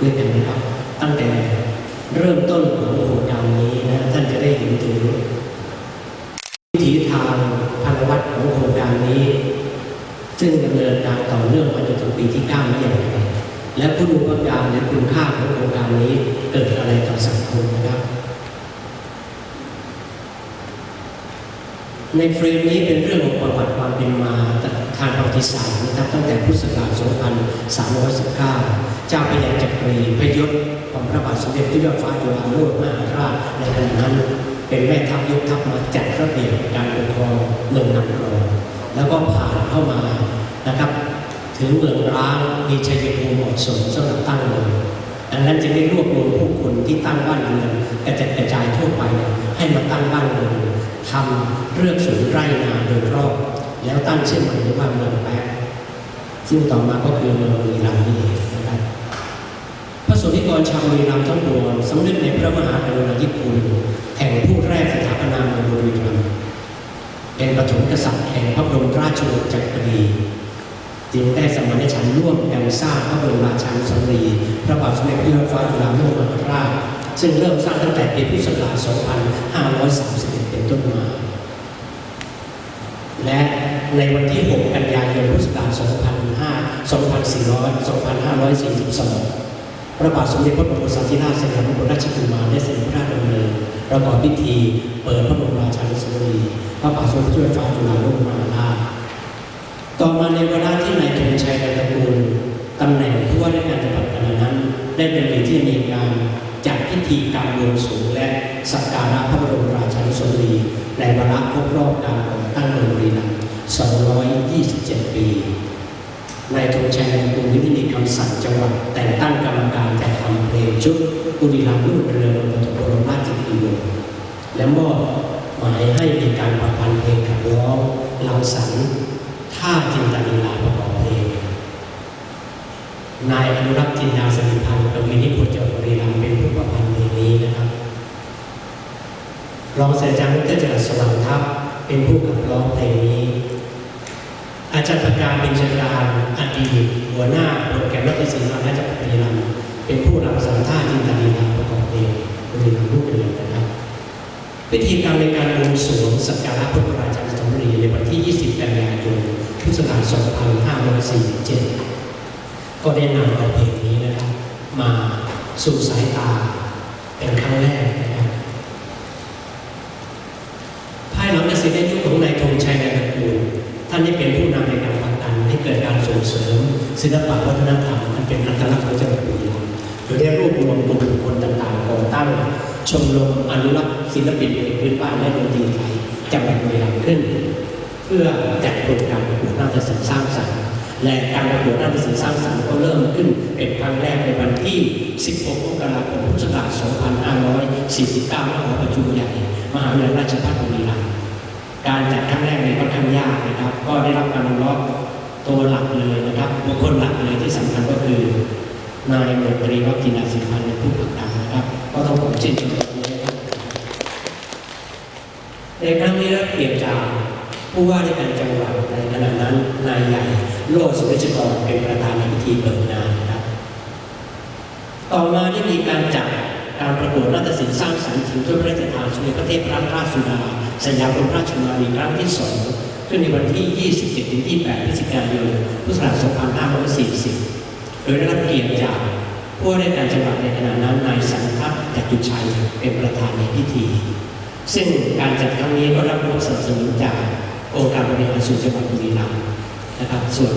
ด้วยกันนะครับ ตั้งแต่เริ่มต้นของโครงการนี้นะท่านจะได้เห็นถึงวิถีทางพันวัตของโครงการนี้ ซึ่งดำเนินการต่อเนื่องมาจนถึงปีที่9นี้อย่างไรและคุณอุปการและคุณค่าของโครงการนี้เกิดอะไรต่อสังคมนะครับ ในเฟรมนี้เป็นเรื่องของประวัติความเป็นมา ทางประวัติศาสตร์นะครับตั้งแต่พุทธศักราช 2319 เจ้าพระยาจักรีพระยศของพระบาทสมเด็จพระเจ้าฟ้าจุฬาโลกมหาราชในขณะนั้น เป็นแม่ทัพยกทัพมาจัดระเบียบการปกครองเมืองนางรองแล้วก็ผ่านเข้ามานะครับถึงเมืองร้างมีชัยภูมิเหมาะสมสำหรับตั้งเมืองดังนั้นจึงได้รวบรวมผู้คนที่ตั้งบ้านเรือนกระจัดกระจายทั่วไปให้มาตั้งบ้านเรือนทำเรื่อกสวนไร่นาโดยรอบ แล้วตั้งชื่อใหม่ว่าเมืองแป๊ะซึ่งต่อมาก็คือเมืองบุรีรัมย์นี่เองนะครับพระสงฆ์นิกรชาวบุรีรัมย์ทั้งปวงสำนึกในพระมหากรุณาธิคุณแห่งผู้แรกสถาปนาเมืองบุรีรัมย์เป็นปฐมกษัตริย์แห่งพระบรมราชวงศ์จักรีจึงได้สมานฉันร่วมกันสร้างพระบรมราชานุสาวรีย์พระบาทสมเด็จพระเจ้าฟ้าจุฬาโลกมหาราชซึ่งเริ่มสร้างตั้งแต่ปีพุทธศักราช 2531 เป็นต้นมา และ ในวันที่ 6 กันยายนพุทธศักราช2500 2542 พระบาทสมเด็จพระบรมศาธิราชสยามกุฎราชกุมารได้เสด็จพระราชดำเนินประกอบพิธีเปิดพระบรมราชานุสาวรีย์พระบาทสมเด็จพระจ้าอยู่หัวฟ้าจุฬาโลกมหาราชต่อมาในเวลาที่นายธงชัยนายตกูลตำแหน่งผู้ว่าราชการจังหวัดขณะนั้น ได้ดำเนินที่มีการจัดพิธีการบวงสรวงและสักการะพระบรมราชานุสาวรีย์ในวาระครบรอบการก่อตั้งเมืองบุรีรัมย์ 227 ปี นายธงชัยนายตระกูลได้มีคำสั่งจังหวัด แต่งตั้งกรรมการจัดทำเพลงชุดบุรีรัมย์รุ่งเรืองบนปฐมบรมราชกิโลและมอบหมายให้มีการประพันธ์เพลงขับร้องลังสรรท่าจินตลีลาประกอบเพลง นายอนุรักษ์จินดาสนิพันธ์กวีนิพนธ์จังหวัดบุรีรัมย์เป็นผู้ประพันธ์เพลงนี้นะครับรองศาสตราจารย์ดรจรัสสว่างทัพเป็นผู้ขับร้องเพลงนี้ อาจารย์ประการเป็นชการอดีตหัวหน้าโปรแกรมรัฐศิลป์มหาจักรบุรีรัมย์เป็นผู้รับสัมท่าจินตลีลาประกอบเพลงบรีรัมย์ลูกเรือนนะครับพิธีกรรมในการบวงสรวงสักการะพระบรมราชานุสาวรีย์ในวันที่ 20 กันยายนพุทธศักราช2547 ก็ได้นำเอาเพลงนี้นะครับ มาสู่สายตาเป็นครั้งแรกนะครับ ภายหลังในสิทธิยุคของนายธงชัยนายตระกูล ท่านได้เป็นผู้นำในการผลักดันให้เการส่งเสริม ศิลปะวัฒนธรรมอันเป็นอัตลักษณ์ของจังหวัดบุรีรัมย์โดยได้รวบรวมกลุ่มบุคคลต่างๆก่อตั้งชมรมอนุรักษ์ศิลปินเพลงพื้นบ้านและดนตรีไทยจังหวัดบุรีรัมย์ขึ้น เพื่อจัดโครงการประกวดนาฏศิลป์สร้างสรรค์และการประกวดนาฏศิลป์สร้างสรรค์ก็เริ่มขึ้นเป็นครั้งแรกในวันที่ 16 มกราคม พุทธศักราช 2549ณหอประชุมใหญ่ มหาวิทยาลัยราชภัฏบุรีรัมย์การจัดครั้งแรกนี้ค่อนข้างยากนะครับ ก็ได้รับการอนุเคราะห์ ตัวหลักเลยนะครับบุคคลหลักเลยที่สำคัญก็คือนายมนตรีวัฒนาสินพันธ์เป็นผู้ผลักดันนะครับ ก็ต้องขอชื่นชมตรงนี้นะครับในครั้งนี้รับเกียรติจากผู้ว่าราชการจังหวัดในขณะนั้นนายใหญ่โลดสุริชกรเป็นประธานในพิธีเปิดงานนะครับ ต่อมาได้มีการจัดการประกวดนาฏศิลป์สร้างสรรค์ถึงถ้วยพระราชทานสมเด็จพระเทพรัตนราชสุดาสยามบรมราชกุมารีครั้งที่สอง ขึ้นในวันที่ 27 ถึง 28 พฤศจิกายน พุทธศักราช 2540 โดยได้รับเกียรติจากผู้ว่าราชการจังหวัดในขณะนั้นนายสันทัพจตุชัยเป็นประธานในพิธี ซึ่งการจัดครั้งนี้ก็รับรู้สนับสนุนจากองค์การบริหารส่วนจังหวัดบุรีรัมย์นะครับส่วน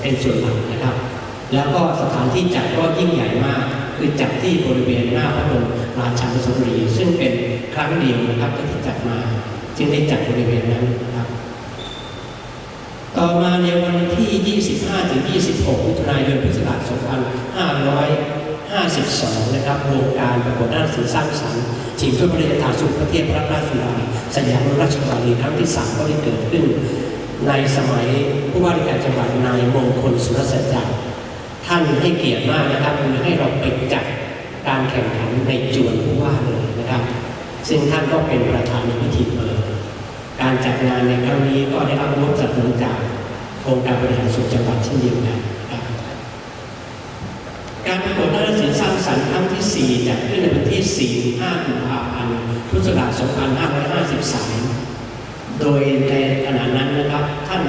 เป็นส่วนหลักนะครับ แล้วก็สถานที่จัดก็ยิ่งใหญ่มากคือจัดที่บริเวณหน้าพระบรมราชานุสาวรีย์ซึ่งเป็นครั้งเดียวนะครับที่จัดมา จึงได้จัดบริเวณนั้นนะครับ ต่อมาในวันที่ 25 ถึง 26มิถุนายนพุทธศักราช2552 นะครับโครงการประกวดด้านศิลป์สร้างสรรค์ชิงถ้วยพระราชทานสู่ประเทศพระราชสุดาสยามราชการีครั้งที่ 3 ก็ได้เกิดขึ้น ในสมัยผู้ว่าราชการจังหวัดนายมงคลสุรสัจจ์ท่านให้เกียรติมากนะครับให้เราไปจัดการแข่งขันในจวนผู้ว่าเลยนะครับ ซึ่งท่านก็เป็นประธานในพิธีเปิด การจัดงานในครั้งนี้ก็ได้รับงบสนับสนุนจากองค์การบริหารส่วนจังหวัดเช่นเดียวกันนะครับการประกวดนาฏศิลป์สร้างรรค์ครั้งที่ 4 จัดขึ้นในวันที่ 4 5กุมภาพันธ์ พุทธศักราช 2553 โดยในขณะนั้นนะครับ ท่าน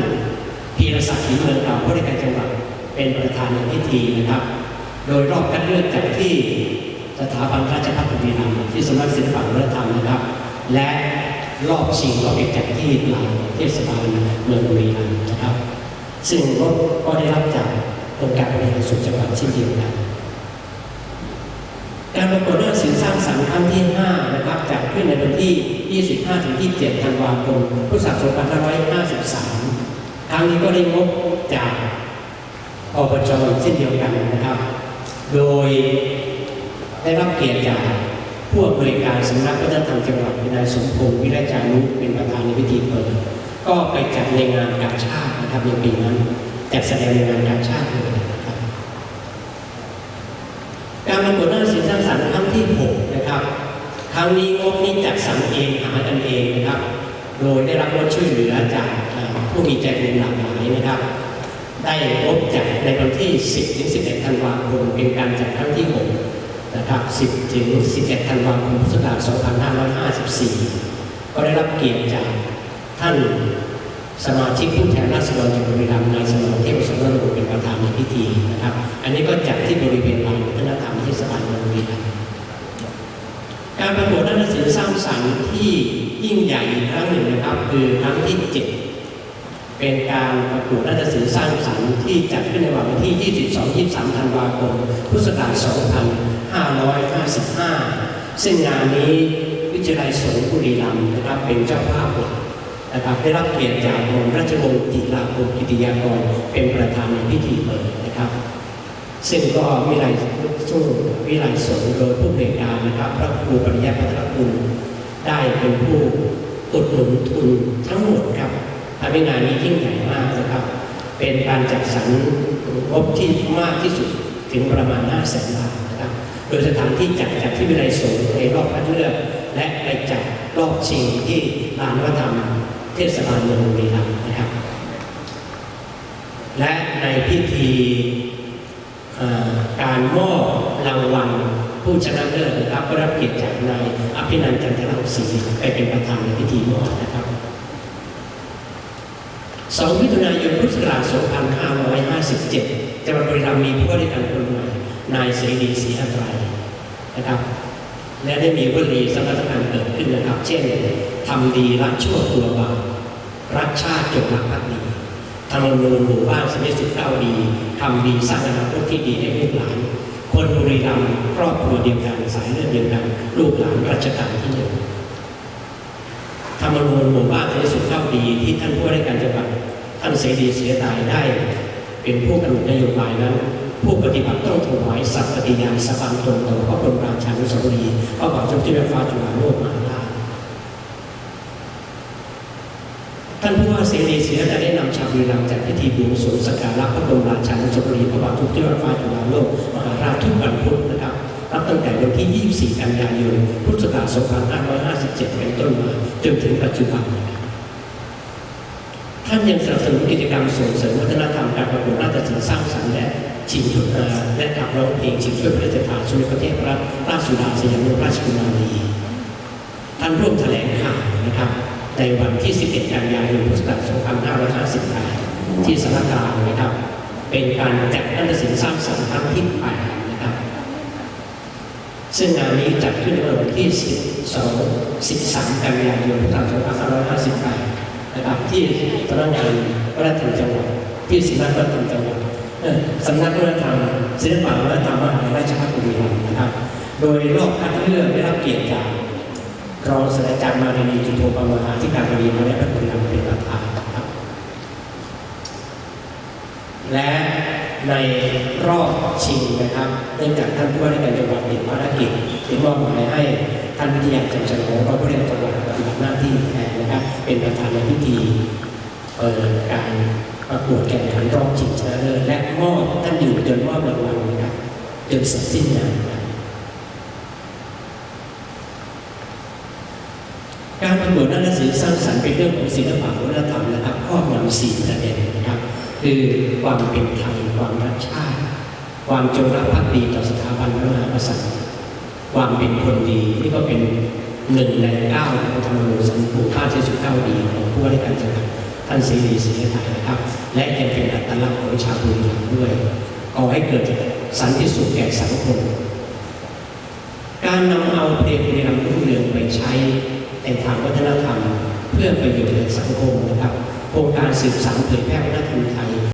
พีรศักดิ์หินเมืองเก่าผู้ได้การจังหวัดเป็นประธานในพิธีนะครับ โดยรอบคัดเลือกจากที่สถาบันราชภัฏบุรีรัมย์ที่สำนักศิลปะวัฒนธรรมนะครับ และ รอบชิงก็เป็นจากที่ลานเทศบาลเมืองบุรีรัมย์นะครับ ซึ่งรถก็ได้รับจากองค์การบริหารส่วนจังหวัดเช่นเดียวกันการประกวดเรื่องศิลป์สร้างสรรค์ครั้งที่ 5 นะครับจัดขึ้นในวันที่ 25 ถึง 27 ธันวาคม พุทธศักราช 2553 ครั้งนี้ก็ได้งบจากอบจเช่นเดียวกันนะครับ โดยได้รับเกียรติจาก ผู้อำนวยการสำนักวัฒนธรรมจังหวัดนายสมพงศ์วิรจานุเป็นประธานในพิธีเปิดก็ไปจัดในงานกาชาตินะครับในปีนั้นจัดแสดงในงานกาชาติเลยนะครับการประกวดน้าศิลป์สร้างสรรค์ครั้งที่ 6 นะครับครั้งนี้งบนี้จัดสรรเองหากันเองนะครับ โดยได้รับงบช่วยเหลือจากผู้มีใจบุญหลากหลายนะครับ ได้งบจัดในวันที่ 10ถึง11 ธันวาคมเป็นการจัดครั้งที่ 6 นะครับ10ถึง11ธันวาคมพุทธศักราช2554 ก็ได้รับเกียรติจากท่านสมาชิกผู้แทนราษฎรจังหวัดบุรีรัมย์นายสมรเทพสมรโลเป็นประธานในพิธีนะครับ อันนี้ก็จัดที่บริเวณลานวัฒนธรรมเทศบาลเมืองบุรีรัมย์การประกวดนาฏศิลป์สร้างสรรค์ที่ยิ่งใหญ่อีกครั้งหนึ่งนะครับ คือครั้งที่ 7 เป็นการประกวดนาฏศิลป์สร้างสรรค์ที่จัดขึ้นในวันที่ 22-23 ธันวาคม พุทธศักราช 2555 ซึ่งงานนี้วิทยาลัยสงฆ์บุรีรัมย์นะครับเป็นเจ้าภาพหลักนะครับได้รับเกียรติจากกรมราชวงศ์จิราภพกิติยากรเป็นประธานในพิธีเปิดนะครับ ซึ่งก็วิไลสู้วิไลสงฆ์โดยผู้บริการนะครับพระครูปริยัติพัฒนคุณได้เป็นผู้อุดหนุนทุนทั้งหมดครับทำให้งานนี้ยิ่งใหญ่มากนะครับ เป็นการจัดสรรงบที่มากที่สุดถึงประมาณ5แสนบาท โดยสถานที่จัดจากที่วิไลสงฆ์ในรอบคัดเลือก และไปจัดรอบชิงที่ลานวัฒนธรรมเทศบาลเมืองบุรีรัมย์นะครับ และในพิธีการมอบรางวัลผู้ชนะเลิศนะครับก็รับเกียรติจากนายอภินันท์จันทรังสีไปเป็นประธานในพิธีมอบนะครับ 2 มิถุนายนพุทธศักราช2557จังหวัดบุรีรัมย์มีผู้ว่าราชการคนใหม่ นายเสรีศรีอัตรัยนะครับ และได้มีวลีสำคัญการเกิดขึ้นนะครับ เช่นทำดีละชั่วตัวบาปรักชาติจงรักภักดีทำนูนหมู่บ้านสมิสุขเก้าดีทำดีสร้างอนาคตที่ดีให้ลูกหลาน คนบุรีรัมย์ครอบครัวเดียวกันสายเลือดเดียวกัน ลูกหลานรัชกาลที่หนึ่งธรรมนูญหมู่บ้านสมิสุขเก้าดีที่ท่านผู้ว่าราชการจังหวัดท่านเสรีเสียดายได้ เป็นผู้กำหนดนโยบายนั้น ผู้ปฏิบัติต้องถวายสัตย์ปฏิญาณสบังตรงต่อพระบรมราชานุสาวรีย์พระบาทสมเด็จพระฟ้าจุฬาโลกมหาราชท่านผู้ว่าเสรีเสียจะได้นำชาวบุรีรัมย์จัดพิธีบวงสรวงสักการะพระบรมราชานุสาวรีย์พระบาทสมเด็จพระฟ้าจุฬาโลกมหาราชทุกวันพุธนะครับนับตั้งแต่วันที่ 24 กันยายน พุทธศักราช 2557 เป็นต้นมาจนถึงปัจจุบันนะครับ ท่านยังสนับสนุนกิจกรรมส่งเสริมวัฒนธรรมการประกวดนาฏศิลป์สร้างสรรค์และชิงทุนอาและการร้องเพลงชิงช่วยพระราชทานสมเด็จพระเทศพรัตนราชสุดาสยามรมราชกุมารีท่านร่วมแถลงข่าวนะครับในวันที่ 11 กันยายนพุทธศักราช2558 ที่สารกลางนะครับ เป็นการจัดนาฏศิลป์สร้างสรรค์ครั้งที่8นะครับ ซึ่งงานนี้จัดขึ้นในวันที่ 12 13 กันยายนพุทธศักราช2558 นะครับที่สำนักงานวัฒนธรรมจังหวัดที่สำนักวัฒนธรรมจังหวัดสำนักวัฒนธรรมศิลปะวัฒนธรรมมหาวิทยาลัยราชภัฏบุรีรัมย์นะครับ โดยรอบคัดเลือกได้รับเกียรติจากรองศาสตราจารย์มารินีจุโทปมหาธิการบดีมหาวิทยาลัยบุรีรัมย์เป็นประธานนะครับและ ในรอบชิงนะครับเนื่องจากท่านผู้ว่าราชการจังหวัดติดภารกิจจึงมอบหมายให้ท่านวิทยาจันทร์จันทร์ของรองผู้ว่าราชการจังหวัดปฏิบัติหน้าที่แทนนะครับ เป็นประธานในพิธีเปิดการประกวดแข่งขันรอบชิงชนะเลิศและมอบท่านอยู่จนมอบรางวัลนะครับจนเสร็จสิ้นงานนะครับการประกวดนาฏศิลป์สร้างสรรค์เป็นเรื่องของศิลปะวัฒนธรรมนะครับครอบงำสี่ประเด็นนะ คือความเป็นไทยความรักชาติ ความจงรักภักดีต่อสถาบันพระมหากษัตริย์ ความเป็นคนดีนี่ก็เป็นหนึ่งในเก้าของธรรมนูญสันติภาพที่สุดเก้าดีของผู้ว่าราชการจังหวัดท่านศรีรีศรีไทยนะครับ และยังเป็นอัตลักษณ์ของชาวบุรีรัมย์ด้วยก่อให้เกิดสันติสุขแก่สังคมการนำเอาเพลงบุรีรัมย์รุ่งเรืองไปใช้ในทางวัฒนธรรม เพื่อประโยชน์แก่สังคมนะครับ โครงการสืบสานเผยแพร่วัฒนธรรมไทย